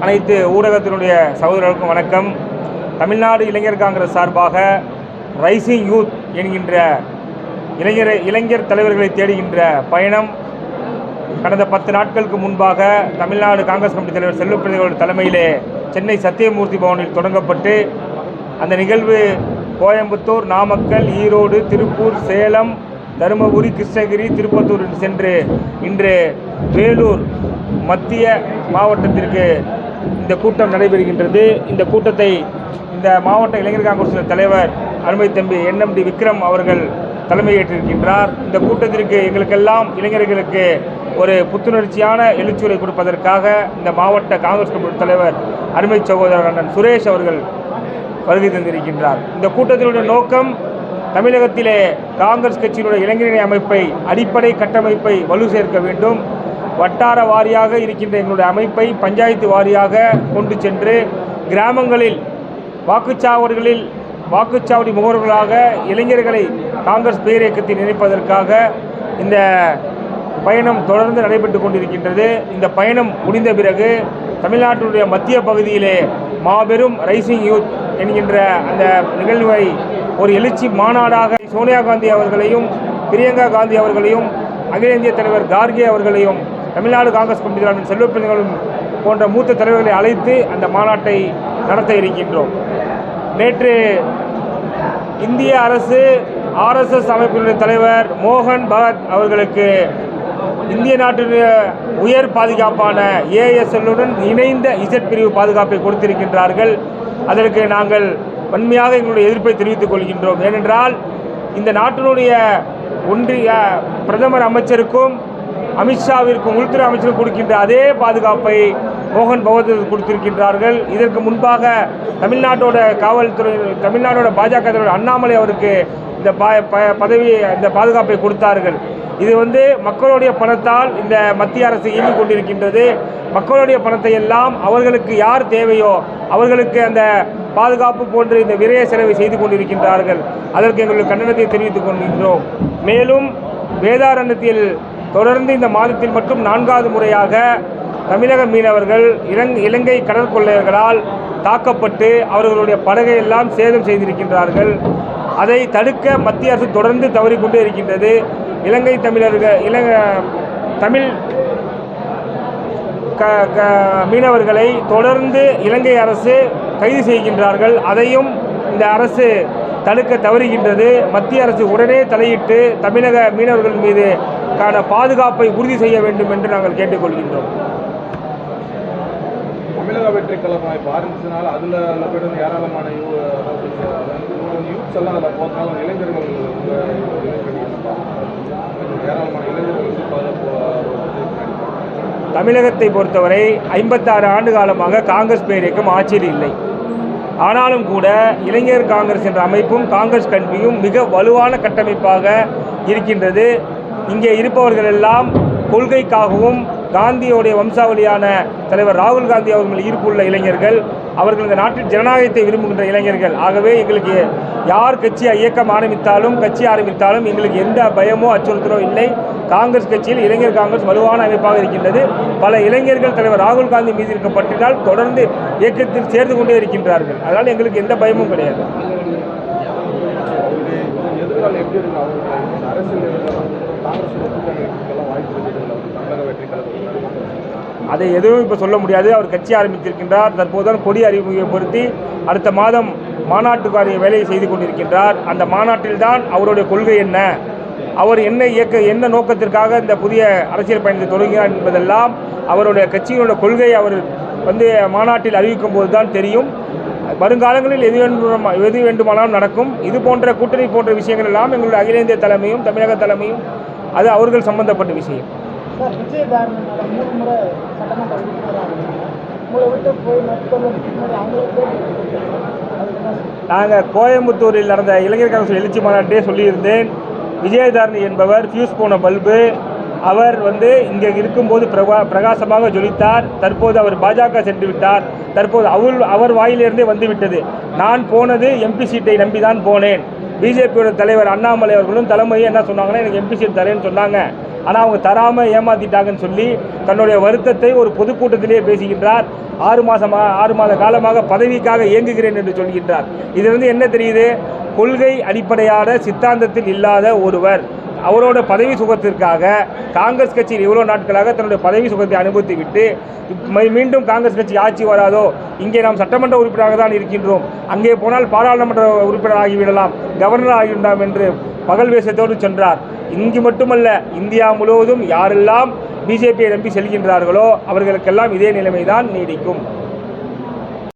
அனைத்து ஊடகத்தினுடைய சகோதரர்களுக்கும் வணக்கம். தமிழ்நாடு இளைஞர் காங்கிரஸ் சார்பாக ரைசிங் யூத் என்கின்ற இளைஞர் இளைஞர் தலைவர்களை தேடுகின்ற பயணம் கடந்த பத்து நாட்களுக்கு முன்பாக தமிழ்நாடு காங்கிரஸ் கமிட்டி தலைவர் செல்வப்பிரதிகளோட தலைமையிலே சென்னை சத்தியமூர்த்தி பவனில் தொடங்கப்பட்டு அந்த நிகழ்வு கோயம்புத்தூர் நாமக்கல் ஈரோடு திருப்பூர் சேலம் தருமபுரி கிருஷ்ணகிரி திருப்பத்தூர் சென்று இன்று வேலூர் மத்திய மாவட்டத்திற்கு இந்த கூட்டம் நடைபெறுகின்றது. இந்த கூட்டத்தை இந்த மாவட்ட இளைஞர் காங்கிரஸ் தலைவர் அருமை தம்பி என்எம்டி விக்ரம் அவர்கள் தலைமையேற்றிருக்கின்றார். இந்த கூட்டத்திற்கு எங்களுக்கெல்லாம் இளைஞர்களுக்கு ஒரு புத்துணர்ச்சியான எழுச்சுரை கொடுப்பதற்காக இந்த மாவட்ட காங்கிரஸ் கமிட்டி தலைவர் அருமை சகோதரர் அண்ணன் சுரேஷ் அவர்கள் வருகை தந்திருக்கின்றார். இந்த கூட்டத்தினுடைய நோக்கம் தமிழகத்திலே காங்கிரஸ் கட்சியினுடைய இளைஞரணி அமைப்பை அடிப்படை கட்டமைப்பை வலு சேர்க்க வேண்டும். வட்டார வாரியாக இருக்கின்ற எங்களுடைய அமைப்பை பஞ்சாயத்து வாரியாக கொண்டு சென்று கிராமங்களில் வாக்குச்சாவடிகளில் வாக்குச்சாவடி முகவர்களாக இளைஞர்களை காங்கிரஸ் பேரியக்கத்தில் இணைப்பதற்காக இந்த பயணம் தொடர்ந்து நடைபெற்று கொண்டிருக்கின்றது. இந்த பயணம் முடிந்த பிறகு தமிழ்நாட்டினுடைய மத்திய பகுதியிலே மாபெரும் ரைசிங் யூத் என்கின்ற அந்த நிகழ்வை ஒரு எழுச்சி மாநாடாக சோனியா காந்தி அவர்களையும் பிரியங்கா காந்தி அவர்களையும் அகில இந்திய தலைவர் கார்கே அவர்களையும் தமிழ்நாடு காங்கிரஸ் கமிட்டி தலைவரின் போன்ற மூத்த தலைவர்களை அழைத்து அந்த மாநாட்டை நடத்த இருக்கின்றோம். நேற்று இந்திய அரசு ஆர்எஸ்எஸ் அமைப்பினுடைய தலைவர் மோகன் பகத் அவர்களுக்கு இந்திய நாட்டினுடைய உயர் பாதுகாப்பான ஏஎஸ்எல்லுடன் இணைந்த இசட் பிரிவு பாதுகாப்பை கொடுத்திருக்கின்றார்கள். அதற்கு நாங்கள் வன்மையாக எங்களுடைய எதிர்ப்பை தெரிவித்துக் கொள்கின்றோம். ஏனென்றால் இந்த நாட்டினுடைய ஒன்றிய பிரதமர் அமைச்சருக்கும் அமித்ஷாவிற்கும் உள்துறை அமைச்சருக்கும் கொடுக்கின்ற அதே பாதுகாப்பை மோகன் பகவத் கொடுத்திருக்கின்றார்கள். இதற்கு முன்பாக தமிழ்நாட்டோட காவல்துறை தமிழ்நாடோட பாஜக தலைவர் அண்ணாமலை அவருக்கு இந்த ப- பதவி இந்த பாதுகாப்பை கொடுத்தார்கள். இது வந்து மக்களுடைய பணத்தால் இந்த மத்திய அரசு இயங்கிக் கொண்டிருக்கின்றது. மக்களுடைய பணத்தை எல்லாம் அவர்களுக்கு யார் தேவையோ அவர்களுக்கு அந்த பாதுகாப்பு போன்ற இந்த விரய செலவை செய்து கொண்டிருக்கின்றார்கள். அதற்கு எங்களுடைய கண்டனத்தை தெரிவித்துக் கொள்கின்றோம். மேலும் வேதாரண்யத்தில் தொடர்ந்து இந்த மாதத்தில் மட்டும் நான்காவது முறையாக தமிழக மீனவர்கள் இலங் இலங்கை கடற்கொள்ளையர்களால் தாக்கப்பட்டு அவர்களுடைய படகை எல்லாம் சேதம் செய்திருக்கின்றார்கள். அதை தடுக்க மத்திய அரசு தொடர்ந்து தவறிக்கொண்டே இருக்கின்றது. இலங்கை தமிழர்கள் இலங்க தமிழ் க க மீனவர்களை தொடர்ந்து இலங்கை அரசு கைது செய்கின்றார்கள். அதையும் இந்த அரசு தடுக்க தவறுகின்றது. மத்திய அரசு உடனே தலையிட்டு தமிழக மீனவர்கள் மீது கான பாதுகாப்பை உறுதி செய்ய வேண்டும் என்று நாங்கள் கேட்டுக்கொள்கின்றோம். தமிழக வெற்றி கழகம் இப்போ ஆரம்பிச்சதுனால அதில் அதில் ஏராளமான யூ யூத்ஸ் எல்லாம் அதில் போகிறதுனால இளைஞர்கள் ஏராளமான இளைஞர்கள் தமிழகத்தை பொறுத்தவரை ஐம்பத்தாறு ஆண்டு காலமாக காங்கிரஸ் பேரியக்கம் ஆட்சியில் இல்லை. ஆனாலும் கூட இளைஞர் காங்கிரஸ் என்ற அமைப்பும் காங்கிரஸ் கட்சியும் மிக வலுவான கட்டமைப்பாக இருக்கின்றது. இங்கே இருப்பவர்கள் எல்லாம் கொள்கைக்காகவும் காந்தியோடைய வம்சாவளியான தலைவர் ராகுல் காந்தி அவர்கள் ஈர்ப்புள்ள இளைஞர்கள். அவர்கள் இந்த நாட்டில் ஜனநாயகத்தை விரும்புகின்ற இளைஞர்கள். ஆகவே எங்களுக்கு யார் கட்சி இயக்கம் ஆரம்பித்தாலும் கட்சி ஆரம்பித்தாலும் எங்களுக்கு எந்த பயமோ அச்சுறுத்தலோ இல்லை. காங்கிரஸ் கட்சியில் இளைஞர் காங்கிரஸ் வலுவான அமைப்பாக இருக்கின்றது. பல இளைஞர்கள் தலைவர் ராகுல் காந்தி மீது இருக்கப்பட்டினால் தொடர்ந்து இயக்கத்தில் சேர்ந்து கொண்டே இருக்கின்றார்கள். அதனால் எங்களுக்கு எந்த பயமும் கிடையாது. அதை எதுவும் இப்போ சொல்ல முடியாது. அவர் கட்சி ஆரம்பித்திருக்கின்றார். தற்போதுதான் கொடி அறிமுகப்படுத்தி அடுத்த மாதம் மாநாட்டுக்காரிய வேலையை செய்து கொண்டிருக்கின்றார். அந்த மாநாட்டில்தான் அவருடைய கொள்கை என்ன? அவர் என்ன இயக்க என்ன நோக்கத்திற்காக இந்த புதிய அரசியல் பயணத்தை தொடங்குகிறார் என்பதெல்லாம் அவருடைய கட்சியினுடைய கொள்கையை அவர் வந்து மாநாட்டில் அறிவிக்கும் போது தான் தெரியும். வருங்காலங்களில் எது வேண்டும் எது வேண்டுமானாலும் நடக்கும். இது போன்ற கூட்டணி போன்ற விஷயங்கள் எல்லாம் எங்களுடைய அகில இந்திய தலைமையும் தமிழக தலைமையும் அது அவர்கள் சம்பந்தப்பட்ட விஷயம். சார் மூணு நாங்கள் கோயம்புத்தூரில் நடந்த இளைஞர் காங்கிரஸ் எழுச்சி மாநாட்டே சொல்லியிருந்தேன். விஜயதாரணி என்பவர் ஃபியூஸ் போன பல்பு. அவர் வந்து இங்கே இருக்கும்போது பிரகா பிரகாசமாக ஜொலித்தார். தற்போது அவர் பாஜக சென்று விட்டார். தற்போது அவர் அவர் வாயிலிருந்தே வந்துவிட்டது நான் போனது எம்பி சீட்டை நம்பி தான் போனேன். பிஜேபியோட தலைவர் அண்ணாமலை அவர்களும் தலைமையும் என்ன சொன்னாங்கன்னா எனக்கு எம்பி சீட் தரேன்னு சொன்னாங்க. ஆனால் அவங்க தராமல் ஏமாற்றிட்டாங்கன்னு சொல்லி தன்னுடைய வருத்தத்தை ஒரு பொதுக்கூட்டத்திலே பேசுகின்றார். ஆறு மாதமாக ஆறு மாத காலமாக பதவிக்காக இயங்குகிறேன் என்று சொல்கின்றார். இதிலிருந்து என்ன தெரியுது? கொள்கை அடிப்படையான சித்தாந்தத்தில் இல்லாத ஒருவர் அவரோட பதவி சுகத்திற்காக காங்கிரஸ் கட்சியில் இவ்வளோ நாட்களாக தன்னுடைய பதவி சுகத்தை அனுபவித்து விட்டு மீண்டும் காங்கிரஸ் கட்சி ஆட்சி வராதோ இங்கே நாம் சட்டமன்ற உறுப்பினராக தான் இருக்கின்றோம். அங்கே போனால் பாராளுமன்ற உறுப்பினர் ஆகிவிடலாம் கவர்னர் ஆகிவிடலாம் என்று பகல் வேஷத்தோடு சென்றார். இங்கு மட்டுமல்ல இந்தியா முழுவதும் யாரெல்லாம் பிஜேபியை நம்பி செல்கின்றார்களோ அவர்களுக்கெல்லாம் இதே நிலைமைதான் நீடிக்கும்.